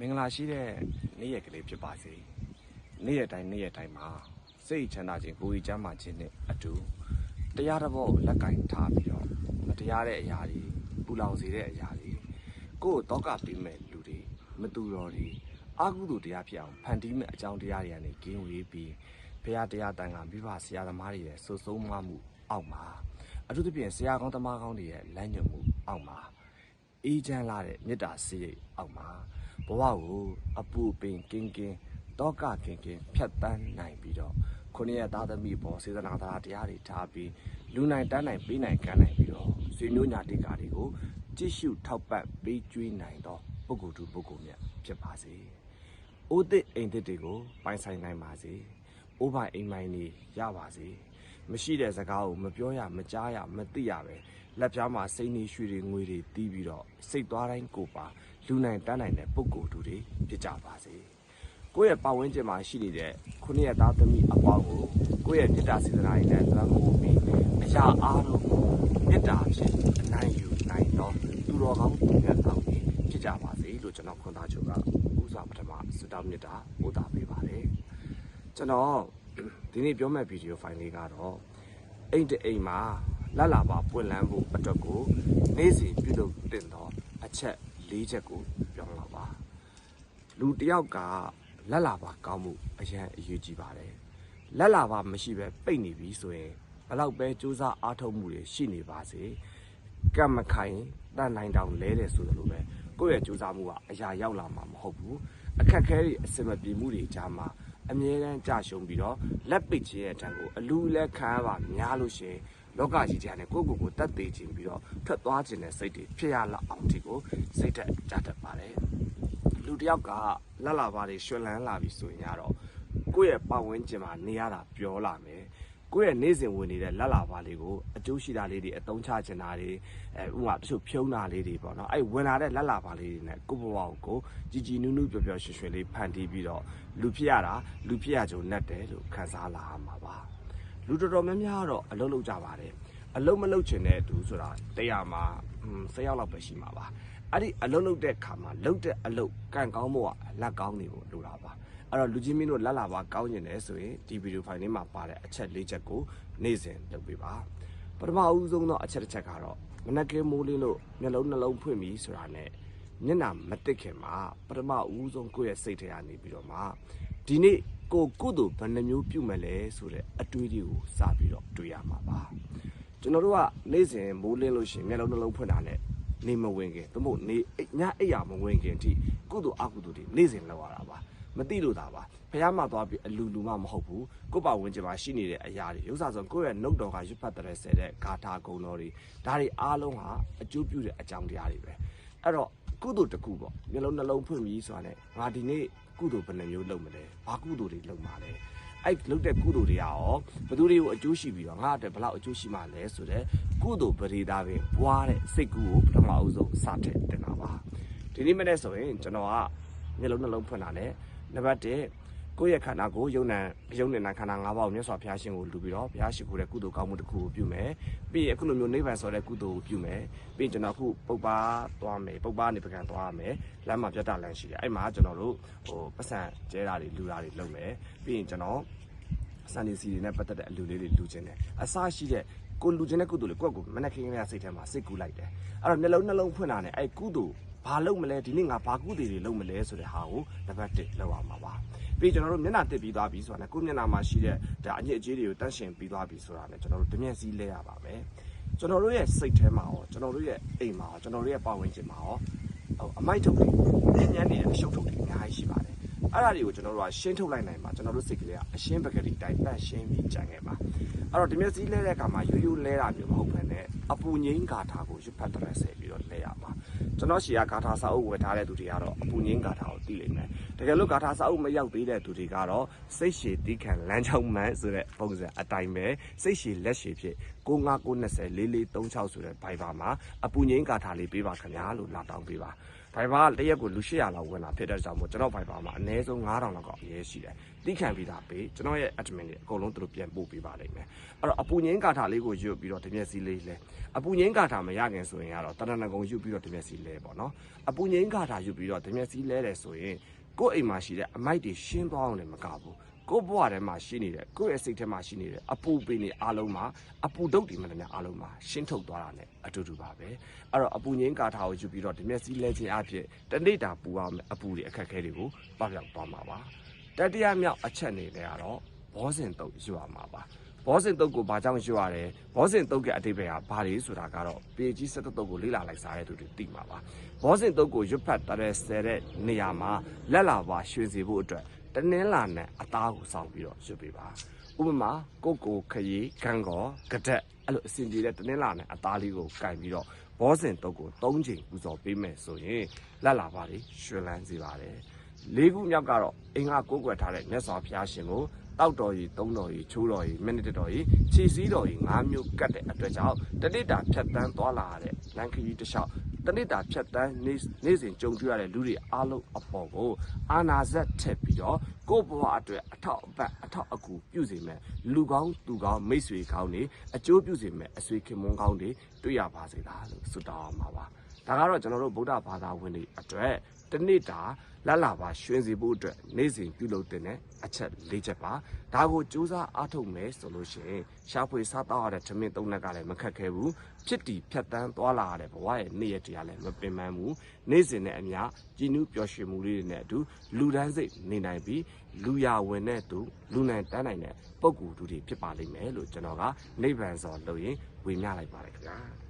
မင်္ဂလာရှိတဲ့နေ့ရက်ကလေးဖြစ်ပါစေနေ့ရက်တိုင်းနေ့ရက်တိုင်းမှာစိတ်ချမ်းသာခြင်းကိုယ်ကြီးချမ်းသာခြင်းနဲ့အတူတရားတစ်ဘောကိုလက်ကင်ထားပြီးတော့မတရားတဲ့အရာတွေပူလောင်စေတဲ့အရာတွေကိုယ့်ကိုတောကပေးမဲ့လူတွေမတူတော်တွေအာဟုသူတရားဖြစ်အောင်ဖန်တီးမဲ့အကြောင်းတရားတွေကနေကင်းဝေးပြီးဘုရားတရားတန်ခါမိဘဆရာသမားတွေရဲ့ဆွဆုံးမမှုအောက်မှာအထူးသဖြင့်ဆရာကောင်းသမားကောင်းတွေရဲ့လမ်းညွှန်မှုအောက်မှာအေးချမ်းလာတဲ့မေတ္တာစိတ်အောက်မှာ ဘဝကိုအပူပင်ကင်းကင်းတောကကင်းကင်းဖြတ်တန်းနိုင်ပြီးတော့ခုနှစ်ရက်သားသမီးပေါ်စေတနာတရားတရားတွေထားပြီးလူနိုင်တန်းနိုင်ပေးနိုင်ကမ်းနိုင်ပြီးတော့ဆွေမျိုးညာတိကာတွေကိုကြည့်ရှုထောက်ပံ့ပေးကျွေးနိုင်တော့ပုဂ္ဂိုလ်သူပုဂ္ဂိုလ်မြတ်ဖြစ်ပါစေ။အိုးသစ်အိမ်သစ်တွေကိုပိုင်ဆိုင်နိုင်ပါစေ။အိုးပိုင်အိမ်မိုင်တွေရပါစေ။မရှိတဲ့စကားကိုမပြောရမကြားရမသိရပဲလက်ပြားမှာစိတ်နေရွှေတွေငွေတွေတီးပြီးတော့စိတ်သွားတိုင်းကိုပါ လူနိုင်တန်းနိုင်တဲ့ပုံကိုယ်သူတွေဖြစ်ကြပါစေကိုယ့်ရဲ့ပတ်ဝန်းကျင်မှာရှိနေတဲ့ခုနှစ်ရက်သားသမီးအပေါင်းကိုကိုယ့်ရဲ့မေတ္တာစေတနာတွေနဲ့သံမိုးပြီးအရာအားလုံးကိုမေတ္တာဖြင့်အနိုင်ယူနိုင်တော့သူတော်ကောင်းသူမြတ်ကောင်းကြီးဖြစ်ကြပါစေလို့ကျွန်တော်ခွန်သားချုပ်ကဥစွာပထမစတောင်းမေတ္တာပို့တာပေးပါတယ်ကျွန်တော်ဒီနေ့ပြောမယ့်ဗီဒီယိုဖိုင်လေးကတော့အိမ်တအိမ်မှာလတ်လာပါပွင့်လန်းဖို့အတွက်ကိုနေ့စဉ်ပြုလုပ်တင်တော့အချက် ၄ချက်ကိုပြောမှာပါလူတစ်ယောက်ကလက်လာပါကောင်းမှုအရင်အရေးကြီးပါတယ်လက်လာပါမရှိပဲပိတ်နေပြီဆိုရင်ဘလောက်ပဲစူးစမ်းအားထုတ်မှုတွေရှိနေပါစေကံမခိုင်တန်နိုင်တောင်လဲတယ်ဆိုသလိုပဲကိုယ့်ရဲ့စူးစမ်းမှုကအရာရောက်လာမှာမဟုတ်ဘူးအခက်ခဲတွေအစင်မပြေမှုတွေကြားမှာအမြဲတမ်းကြာရှုံးပြီးတော့လက်ပိတ်ခြင်းရဲ့အတန်ကိုအလူလက်ခံရပါများလို့ရှိရင် လောကကြီးကြားနဲ့ကိုယ့်ကိုယ်ကိုတတ်သိခြင်းပြီးတော့ထွက်သွားခြင်းနဲ့စိတ်တွေဖြစ်ရလောက်အောင်ဒီကိုစိတ်သက်ကြတတ်ပါတယ်လူတစ်ယောက်ကလက်လာပါတွေရွှင်လန်းလာပြီဆိုရင်ကတော့ကိုယ့်ရဲ့ပတ်ဝန်းကျင်မှာနေရတာပြောလာမယ်ကိုယ့်ရဲ့နေ့စဉ်ဝင်နေတဲ့လက်လာပါလေးကိုအကျိုးရှိတာလေးတွေအသုံးချချင်တာတွေအဲဥပမာတချို့ဖြုံးတာလေးတွေပေါ့နော်အဲဝင်လာတဲ့လက်လာပါလေးတွေနဲ့ကိုယ့်ဘဝကိုကြည်ကြည်နူးနူးပျော်ပျော်ရွှင်ရွှင်လေးဖန်တီးပြီးတော့လူဖြစ်ရတာလူဖြစ်ရကြုံနဲ့တယ်လို့ခံစားလာရမှာပါ လူတော်တော်များများကတော့အလုပ်လုပ်ကြပါတယ်အလုပ်မလုပ်ချင်တဲ့သူဆိုတာတရားမှာ၁၀ယောက်လောက်ပဲရှိမှာပါအဲ့ဒီအလုပ်လုပ်တဲ့ခါမှာလုပ်တဲ့အလုပ်ကံကောင်းဖို့ကလက်ကောင်းနေဖို့လိုတာပါအဲ့တော့လူချင်းမင်းတို့လက်လာပါကောင်းကျင်တယ်ဆိုရင်ဒီဗီဒီယိုဖိုင်လေးမှာပါတဲ့အချက်၄ချက်ကိုနေ့စဉ်လုပ်ပေးပါပထမအဦးဆုံးသောအချက်တစ်ချက်ကတော့မနက်ကဲမိုးလင်းလို့မျက်လုံးနှလုံးဖွင့်ပြီးဆိုတာနဲ့မျက်နှာမတက်ခင်မှာပထမအဦးဆုံးကိုယ့်ရဲ့စိတ်ထဲကနေပြီးတော့မှဒီနေ့ ကိုကုသိုလ်ဘယ်နှမျိုးပြုမယ်လဲဆိုတဲ့အတွေးတွေကိုစပြီးတော့တွေးရမှာပါကျွန်တော်တို့ကနေ့စဉ်မိုးလင်းလို့ရှိရင်မျက်လုံးနှလုံးဖွင့်တာနဲ့နေမဝင်ခင်သို့မဟုတ်နေညအိပ်ရမဝင်ခင်အထိကုသိုလ်အကုသိုလ်တွေနေ့စဉ်လုပ်ရတာပါမသိလို့သာပါဖះမှသွားပြီးအလူလူမှမဟုတ်ဘူးကိုယ့်ပါဝင်ကျင်မှာရှိနေတဲ့အရာတွေဥစ္စာဆိုကိုယ့်ရဲ့နှုတ်တော်ကရွတ်ဖတ်တဲ့ဆဲတဲ့ဂါထာဂုံတော်တွေဒါတွေအားလုံးဟာအကျိုးပြုတဲ့အကြောင်းတရားတွေပဲအဲ့တော့ ကုသိုလ်တစ်ခုပေါ့မျိုးလုံးနှလုံးဖွင့်ပြီးဆိုတာနဲ့ငါဒီနေ့ကုသိုလ်ဘယ်နှမျိုးလုပ်မလဲဘာကုသိုလ်တွေလုပ်မှာလဲအဲ့လုပ်တဲ့ကုသိုလ်တွေကရောဘယ်သူတွေကိုအကျိုးရှိပြီးတော့ငါအတွက်ဘယ်လောက်အကျိုးရှိမှလဲဆိုတော့ကုသိုလ်ပရိဒါပင်ဘွားတဲ့စိတ်ကူကိုပထမအဦးဆုံးစထည့်တင်တာပါဒီနေ့မနေ့ဆိုရင်ကျွန်တော်ကမျိုးလုံးနှလုံးဖွင့်တာနဲ့နံပါတ်1 ကိုယ့်ရဲ့ခန္ဓာကိုယုံနံယုံနေတာခန္ဓာ၅ပါးကိုမြတ်စွာဘုရားရှင်ကိုလူပြီးတော့ဘုရားရှိခိုးတဲ့ကုသိုလ်ကောင်းမှုတစ်ခုကိုပြုမယ်ပြီးရင်အခုလိုမျိုးနိဗ္ဗာန်ဆိုတဲ့ကုသိုလ်ကိုပြုမယ်ပြီးရင်ကျွန်တော်အခုပုပ္ပါသွားမယ်ပုပ္ပါနေပကံသွားမယ်လမ်းမှာပြတ်တာလမ်းရှိတယ်အဲ့မှာကျွန်တော်တို့ဟိုပတ်စံကျဲတာတွေလူတာတွေလုပ်မယ်ပြီးရင်ကျွန်တော်စံနေစီတွေနဲ့ပတ်သက်တဲ့အလူလေးတွေလူချင်းတယ်အစရှိတဲ့ကိုလူချင်းတဲ့ကုသိုလ်လေးကိုယ့်ကိုမနဲ့ခင်းခင်းရစိတ်ထဲမှာစိတ်ကူးလိုက်တယ်အဲ့တော့နှလုံးနှလုံးဖွင့်တာနဲ့အဲ့ကုသိုလ်ဘာလုပ်မလဲဒီနေ့ငါဘာကုသိုလ်တွေလုပ်မလဲဆိုတဲ့ဟာကိုနံပါတ်1လောက်အောင်ပါပါ ပြီးကျွန်တော်တို့မျက်နှာတက်ပြီးသွားပြီဆိုတာနဲ့ကိုယ်မျက်နှာမှာရှိတဲ့ဒါအညစ်အကြေးတွေကိုတန့်ရှင်ပြီးသွားပြီဆိုတာနဲ့ကျွန်တော်တို့တမျက်စီးလဲရပါမယ်ကျွန်တော်တို့ရဲ့စိတ်ထဲမှာရောကျွန်တော်တို့ရဲ့အိမ်မှာရောကျွန်တော်တို့ရဲ့ပတ်ဝန်းကျင်မှာရောဟိုအမိုက်ထုတ်တွေညံ့နေတဲ့အရှုပ်ထုတ်တွေအများကြီးရှိပါတယ် အဲ့ဒါတွေကိုကျွန်တော်တို့ကရှင်းထုတ်လိုက်နိုင်မှာကျွန်တော်တို့စိတ်ကလေးကအရှင်းပကတိတိုင်းတန့်ရှင်းပြီးကြံခဲ့ပါအဲ့တော့ဒီမျက်စိလဲတဲ့အခါမှာရိုးရိုးလဲတာမျိုးမဟုတ်ဘဲနဲ့အပူငိမ့်ဂါထာကိုရွတ်ဖတ်တဲ့ဆဲပြီးတော့လဲရမှာကျွန်တော်ရှီကဂါထာစာအုပ်ဝယ်ထားတဲ့သူတွေကတော့အပူငိမ့်ဂါထာကိုသိလိမ့်မယ်တကယ်လို့ဂါထာစာအုပ်မရောက်သေးတဲ့သူတွေကတော့စိတ်ရှည်တီးခံလမ်းကြောင်းမှန်ဆိုတဲ့ပုံစံအတိုင်းပဲစိတ်ရှည်လက်ရှည်ဖြစ်6990 4436ဆိုတဲ့ဘိုင်ဘာမှာအပူငိမ့်ဂါထာလေးပေးပါခင်ဗျာလို့လာတောင်းပေးပါ Viber ကတရက်ကိုလူ800လောက်ဝင်လာဖြစ်တဲ့ကြောင့်မို့ကျွန်တော် Viber မှာအနည်းဆုံး9000လောက်ကအရေးရှိတယ်တိခံပြီးသားပေးကျွန်တော်ရဲ့ admin တွေအကုန်လုံးသူတို့ပြန်ပို့ပေးပါလိမ့်မယ်အဲ့တော့အပူငင်းကာထာလေးကိုရွတ်ပြီးတော့တမျက်စီလေးလဲအပူငင်းကာထာမရခင်ဆိုရင်ကတော့တရဏဂုံရွတ်ပြီးတော့တမျက်စီလဲပေါ့နော်အပူငင်းကာထာရွတ်ပြီးတော့တမျက်စီလဲတယ်ဆိုရင်ကိုယ့်အိမ်မှာရှိတဲ့အမိုက်တွေရှင်းသွားအောင်လည်းမကဘူး ကိုယ့်ဘဝထဲမှာရှိနေတဲ့ကိုယ့်ရဲ့စိတ်ထဲမှာရှိနေတဲ့အပူပင်တွေအားလုံးမှာအပူဒုတ်တွေမှလည်းအားလုံးမှာရှင်းထုတ်သွားတာ ਨੇ အတူတူပါပဲအဲ့တော့အပူငင်းကာထာကိုယူပြီးတော့ဒီမျက်စိလဲခြင်းအဖြစ်တနေ့တာပူအောင်အပူတွေအခက်အခဲတွေကိုပပျောက်သွားမှာပါတတိယမြောက်အချက်အနေနဲ့ကတော့ဘောဇင်တုတ်ယူရမှာပါဘောဇင်တုတ်ကိုဘာကြောင့်ယူရတယ်ဘောဇင်တုတ်ရဲ့အတိပ္ပယ်ကဘာတွေဆိုတာကတော့ပေကြီးစက်တုတ်ကိုလေ့လာလိုက်စားတဲ့သူတွေသိမှာပါဘောဇင်တုတ်ကိုရွတ်ဖတ်တဲ့ဆဲတဲ့နေရာမှာလက်လာပါရွှေစီဖို့အတွက် တနင်းလာနဲ့အသားကိုစောင့်ပြီးတော့ရွတ်ပေးပါဥပမာကိုကိုခရီးဂန်ကောကတက်အဲ့လိုအစင်ကြီးတဲ့တနင်းလာနဲ့အသားလေးကိုကင်ပြီးတော့ဘောဇင်တုတ်ကို၃ချိန်ပူဇော်ပေးမယ်ဆိုရင်လက်လာပါလေးရွှင်လန်းစေပါတယ်လေးခုမြောက်ကတော့အင်္ဂါကိုးကွယ်ထားတဲ့မြတ်စွာဘုရားရှင်ကိုတောက်တော်ကြီးသုံးတော်ကြီးချိုးတော်ကြီးမိနစ်တော်ကြီးခြေစည်းတော်ကြီး၅မျိုးကတ်တဲ့အတွက်ကြောင့်တတိတာဖြတ်တန်းသွားလာရတဲ့လန်ခရီးတစ်လျှောက် တနိတာဖြတ်တန်းနေနေ့စဉ်ကြုံတွေ့ရတဲ့လူတွေအားလုံးအပေါ်ကိုအာနာဇက်ထက်ပြီးတော့ကိုယ့်ဘဝအတွက်အထောက်အပံ့အထောက်အကူပြုစေမယ်လူကောင်းသူကောင်းမိတ်ဆွေကောင်းတွေအကျိုးပြုစေမယ်အဆွေခင်မွန်းကောင်းတွေတွေ့ရပါစေလားလို့ဆုတောင်းပါပါ ဒါကတော့ကျွန်တော်တို့ဗုဒ္ဓဘာသာဝင်တွေအတွက်တနေ့တာလက်လာပါရွှင်စီဖို့အတွက်နေ့စဉ်ပြုလုပ်တဲ့အချက်၄ချက်ပါဒါကိုစူးစမ်းအားထုတ်မယ်ဆိုလို့ရှိရင်ရှားဖွေစားတော့ရတဲ့သမင်းသုံးနက်ကလည်းမခက်ခဲဘူးဖြစ်တီဖြတ်တန်းသွားလာရတဲ့ဘဝရဲ့နေ့ရက်တရားလည်းမပင်ပန်းဘူးနေ့စဉ်နဲ့အမျှကြည်နူးပျော်ရွှင်မှုလေးတွေနဲ့အတူလူဒန်းစိတ်နေနိုင်ပြီးလူရဝင်တဲ့သူလူနိုင်တန်းနိုင်တဲ့ပုံကူတူတွေဖြစ်ပါလိမ့်မယ်လို့ကျွန်တော်ကနိဗ္ဗာန်စော်လို့ရင်ဝေမျှလိုက်ပါတယ်ခင်ဗျာ